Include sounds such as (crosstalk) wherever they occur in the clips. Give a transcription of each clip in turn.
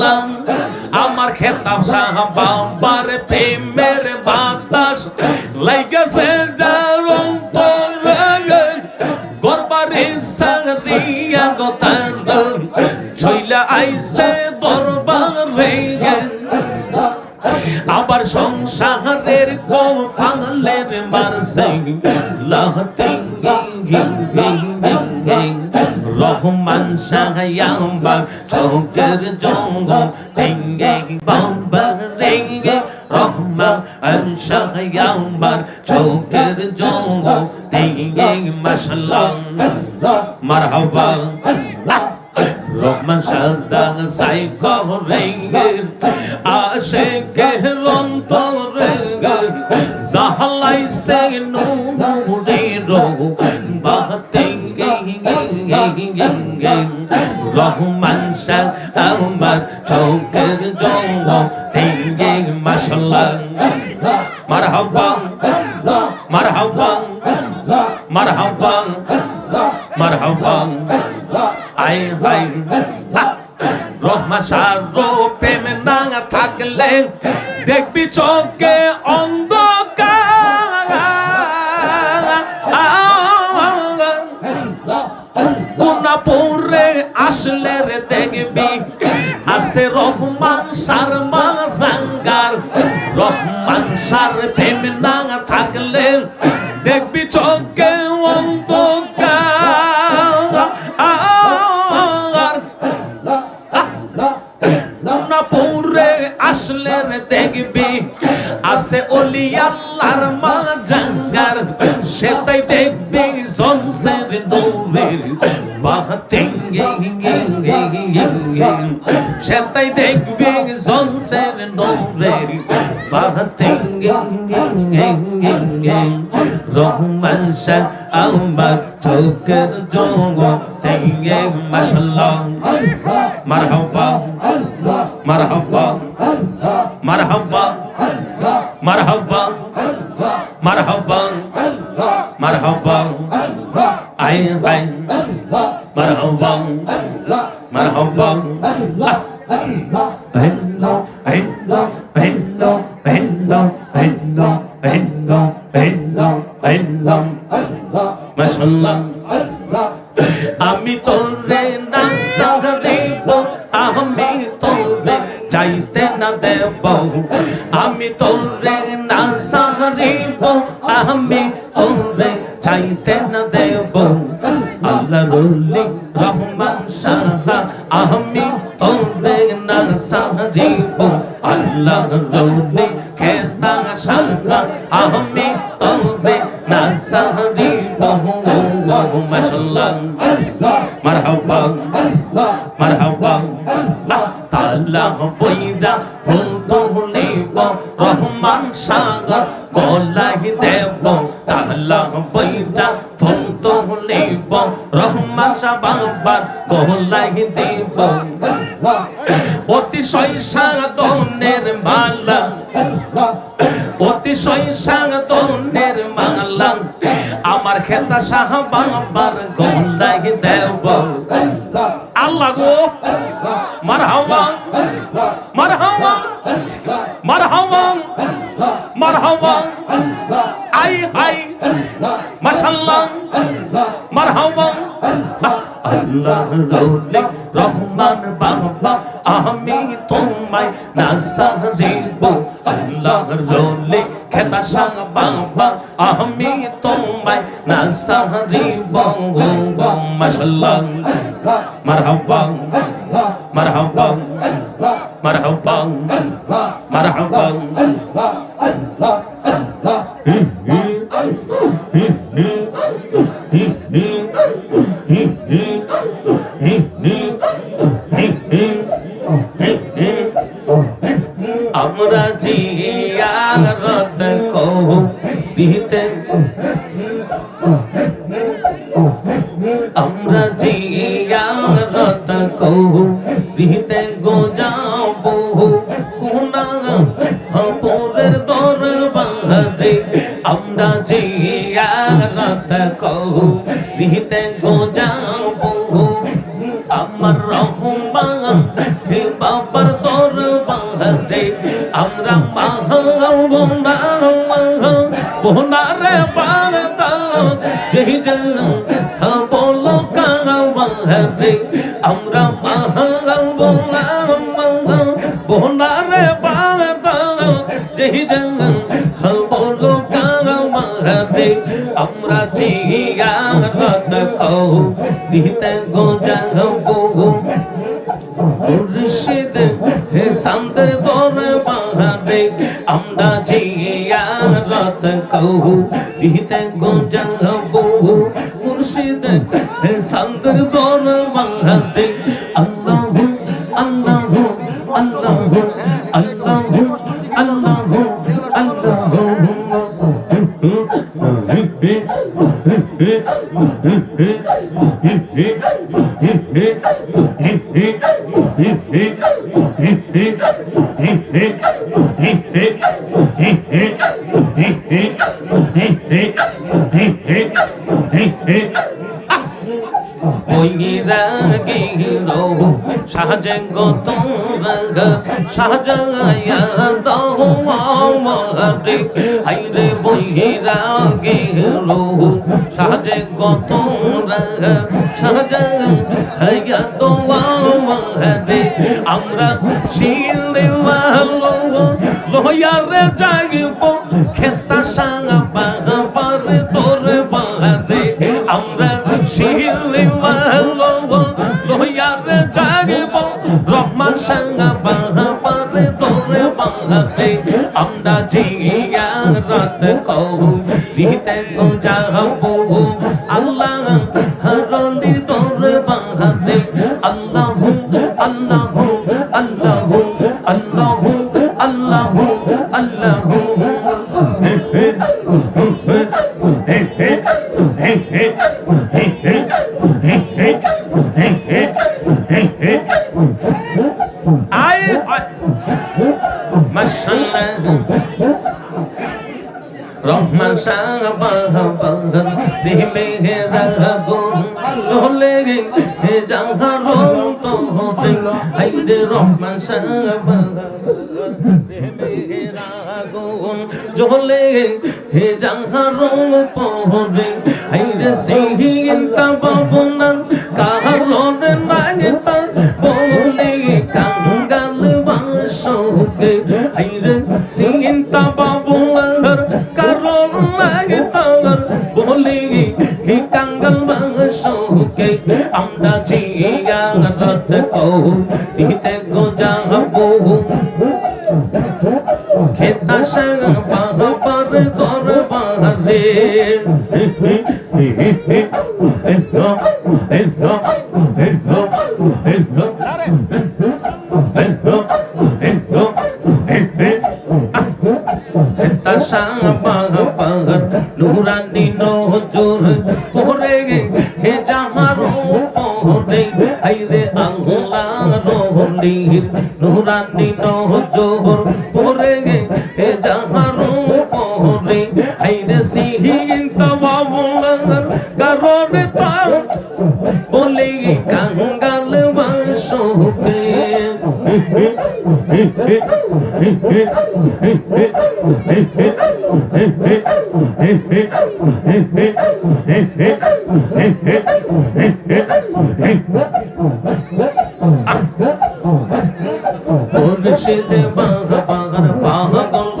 আল্লাহ আমার খেতাব শাহ বাবার প্রেমের বাতাস লাইগেছে জারং গরবারে সারিয়া গতান ছইলা আইসে দরবারে আবার সংসারের কফালের মারছে লাহতে গিং গিং গিং রহমান সাহায়াম্বার চৌকের জঙ্গ তেঙ্গে বাম্বা রেঙ্গে রহমান সাহায়াম্বার চৌকের জঙ্গ তেঙ্গে মাসাল্লাহ মারহাবা, রহমান শাহজাহান সাই করেঙ্গে আশে কে রন্তরে জাহালাই সে নূরে Allahumma sal Umar Tokar Jongo Tinging Mashallah Marhaban Marhaban Marhaban Marhaban Ay ay রহমান সার রূপে না থাকলে দেখবি চোখে অন্ধ গুনাপুরে আসলে রে দেখবি। আছে রহমান সার মাজাঙ্গার রহমান সার প্রেম না থাকলে দেখবি চোখে অন্ধকার। গুনাপুরে আসলে রে দেখবি। আছে অলি সেটাই দেখবি জনসের নূরের রহমান শাহ আমার চোখের জঙ্গ তেঙ্গে মাশাল্লাহ। মারহাবা মারহাবা মারহাবা মারহাবা মারহাবা মারহাবা। আই আই মারহাবা মারহাবা। আমি তোরে না সারিব, আমি তোরে যাইতে না দেব। আমি তোরে না সারিব, আমি তোরে যাইতে না দেব। আল্লাহ রহমান সাহা, আমি না সাগরিব আল্লাহ রুলি খেতা শাহ আমি তোরে না সাগরিব মাশাল্লাহ। মারহাবা মারহাবা। তালা বইরা রহমান সাগর গলাই দেব তালা বইরা ফুল তুলিব রহমান শাহ বাবার গলাই দেব। অতিশয় সাধনের মালা, অতিশয় সাধনের মালা, আমার খেতা শাহ বাবার গলাই দেব। আল্লাহ গো, মারহাবা মারহাবা মারহাবা মারহাবা। আই আই মাশাআল্লাহ মারহাবা। আল্লাহ রৌলে রহমান বাবা আমি তোমায় নাসারিব আল্লাহ রৌলে খেতা সাং বাবা আমি তোমায় নাসারিব মাশাআল্লাহ مرحبا الله الله الله আমরা জিয়ারত কো পিতে বহু দিতে গো যাও বহু আমার রহমান হে বাবার তোর বাহারে আমরা মাহাল বোনা মাহাল বোনা রে বলো কারা আমরা আমরা জিয়ারত কও, দিতে গো যাব মুর্শিদ হে সান্দর তোর বাহারে আমরা জিয়ারত কহু দিতে গো যাব মুর্শিদ হে সান্দর আল্লাহ আল্লাহ আল্লাহ আল্লাহ। গো তোমরা দাও আমারে হাইরে বৈরাগী রো সাজে গো তোমরা আমারে শিলে ভালো লয়ারে জাগব, খেতা সাঙ্গা বাহা পারে তোরে বাহারে আমরা শিলে ভালো লয়ারে জাগব, রহমান সাঙ্গা বাহা পারে তোরে বাহারে আমরা জিয়া রাত কৌ দিতে গো যাব। আল্লাহ হরলি তোরে বাহারে আল্লাহ আল্লাহ আল্লাহ আল্লাহ আল্লাহ আল্লাহ। আয় (laughs) রহমান শাহ বাহার প্রেমে রাগুন লোলে হে জাহার তো হতে হাইরে রহমান বাহার প্রেমে রাগুন জলে হে জাহার পহরে হাইরে সিহিতা হে কাঙ্গল বাসুকে আমরা জিয়া রথ কৌ দিতে গোজা বহু খেতা সঙ্গ পাহাবার তোর নুরানি নজর পরে এ যাহার পহরে হাইরে সিহিন তবাবুলার কারণে তার বলে বাসবে মুর্শিদ বাহার পাগল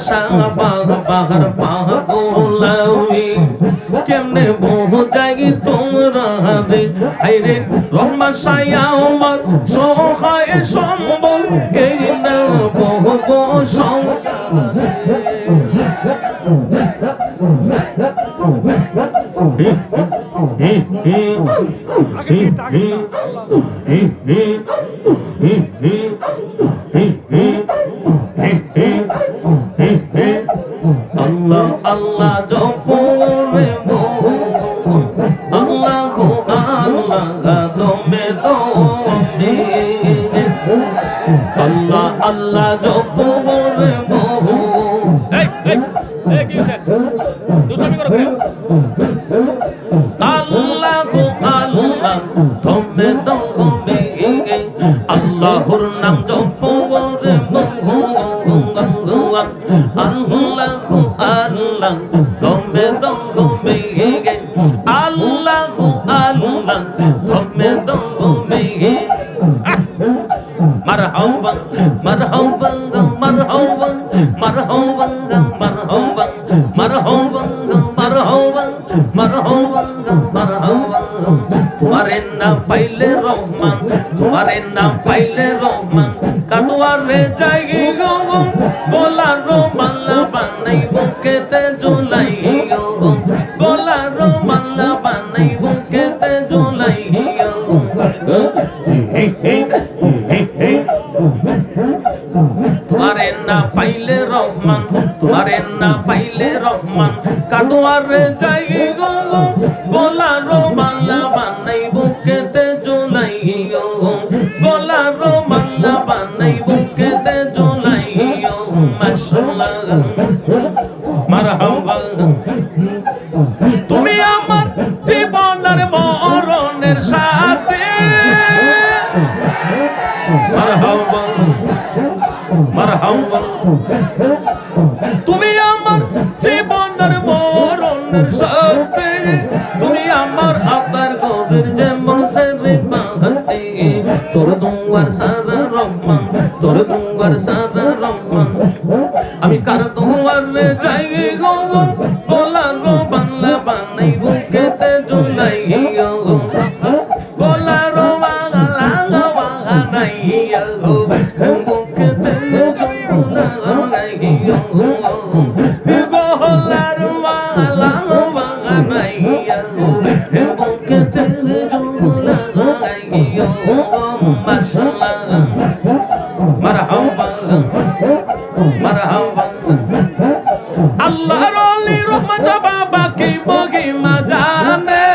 শাহ বাহার পাগলামি কেমনে বহ যাই তোমরা রে আইরে রহমান সায়া আমার সহায় সম্বল এই না বহ সংসারে আল্লাহ আল্লাহ জপরে আল্লাহ আল্লাহ আল্লাহ আল্লাহ জপরে আল্লাহর নাম জপরে বহু আল্লাহ marhaban marhaban marhaban marhaban marhaban marhaban marhaban marhaban তোমারে না পাইলে রহমান তোমারে না পাইলে রহমান কাটোয়ারে যাইগি গগম বলার মালা বানাই বুকেতে জোলাই গগম দুয়ারে tungar sana romang, toro tungar sana আল্লাহর অলি রহমান বাবা কি মহিমা জানে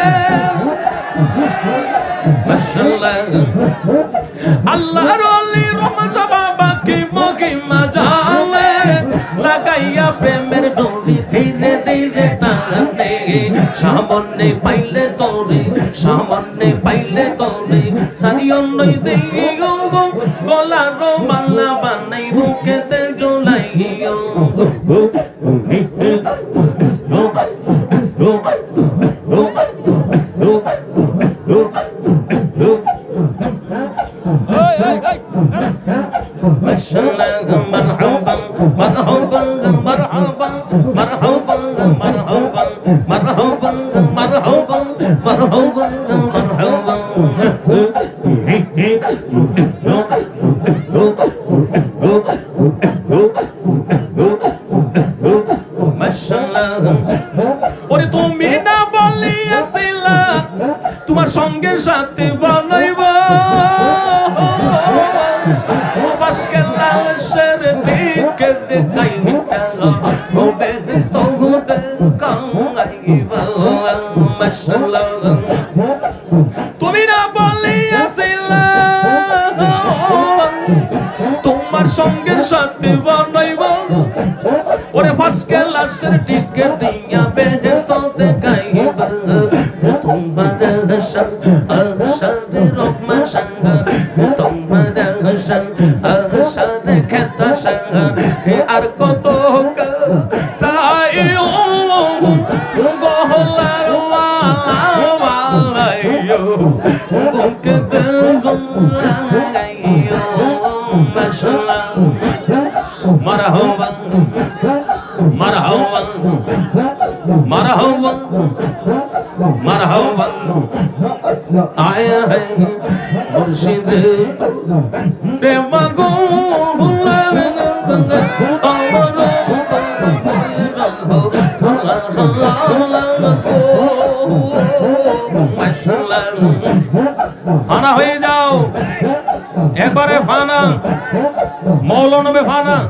মাশাআল্লাহ। আল্লাহর অলি রহমান বাবা কি মহিমা জানে লাগাইয়া প্রেমের ডোরি ধীরে ধীরে টানে। সামনে পাইলে তোরে সামনে পাইলে তোরে। সারি অন্যই দিই গো গো গলা রো مرحبا مرحبا مرحبا তোমার সঙ্গে সাথে বানাইব। ওরে ফার্স্ট ক্লাসের টিকেট দিয়া বেহেস্ত দেখাইব তোমার হাসান আসাদ রহমান সঙ্গ তোমার হাসান খেতা সঙ্গ আর কত مرحبا مرحبا مرحبا مرحبا آیا ہے مرشد رے مگو 别发愣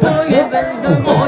আমি পয়দা হইলাম আল্লাহ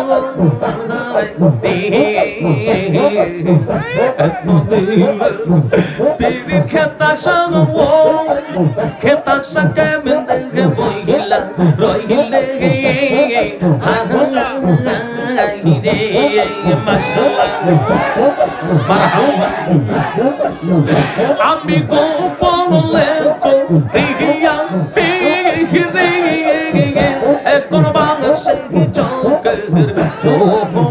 তিরিত খেতা সঙ্গ খেতা সঙ্গে মিন্দে বইলা রইলে রে মাশাআল্লাহ মারহাবা আমি গোপনে কো এখন বাংলাদেশে চৌকের চোহলে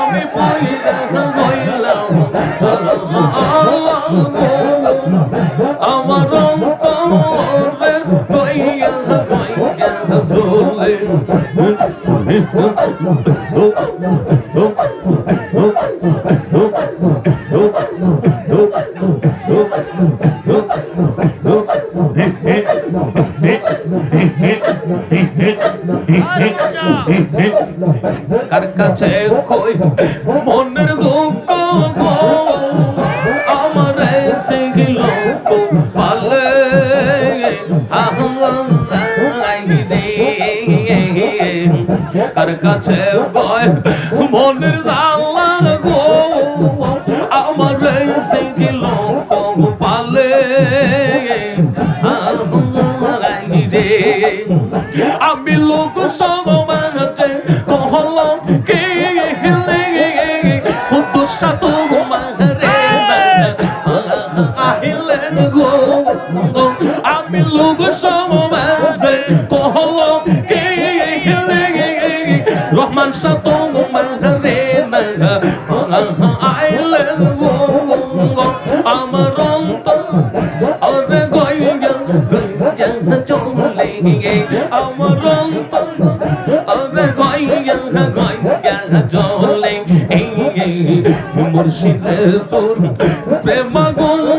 আমার অন্তরে গইয়া গইয়া চলে কার কাছে কই মনের দুঃখ আমার এসে গেল পালে। কার কাছে কয় মনের জালা আমি লোক সমাজে কহল রহমান সাত মারে আইলে গো আমার অন্তর গইয়া গইয়া চলে আমার অন্তর আরে গইয়া গইয়া চলে মুর্শিদে তোর প্রেম গুলে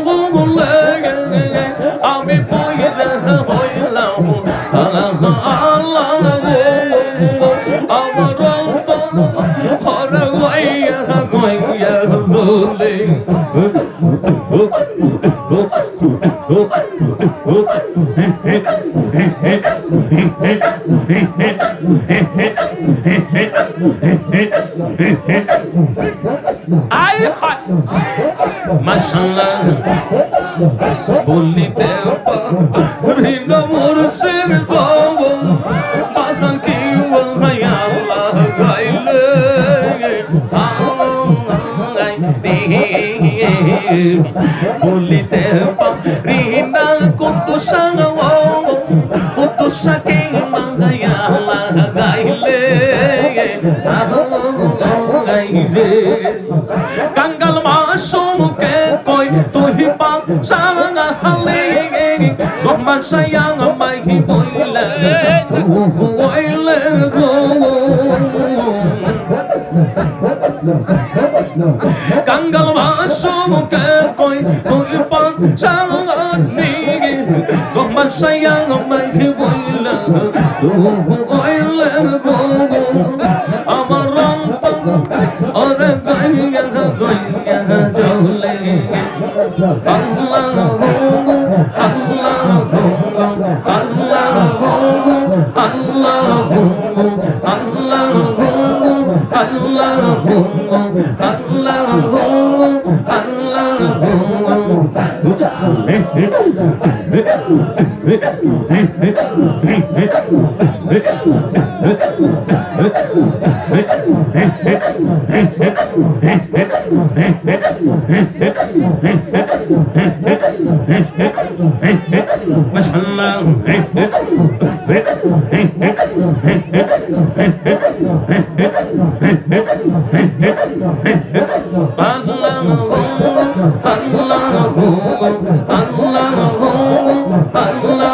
আয় হায়। মাশাআল্লাহ। বলিতে ঋণ মুর্শিদ বলিতে ঋণ কত সাঙ্গ কত সাকে মাগায়া আল্লাহ গাইলে গাইলে। কাঙ্গাল মাসুমকে কই তুই পা সাঙ্গা হালে। রহমান সায়াং মাহি বইলা হইলে গো। কাঙ্গাল 个鬼，同一帮上了你，我们山羊我们去不了，我爱了不不，阿妈让当，我的鬼呀鬼呀就来，阿拉阿拉阿拉阿拉阿拉阿拉阿拉。নয়নে নয়নে রেখে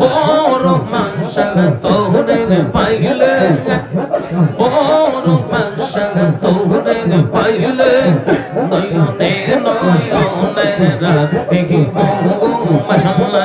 ও রহমান শাহ তোরে পাইলে ও রহমান শাহ তোরে পাইলে নয়নে নয়নে রেখে বগমশালা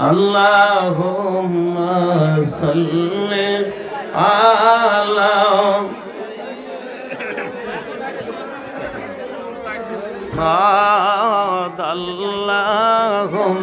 اللهم صل على اللهم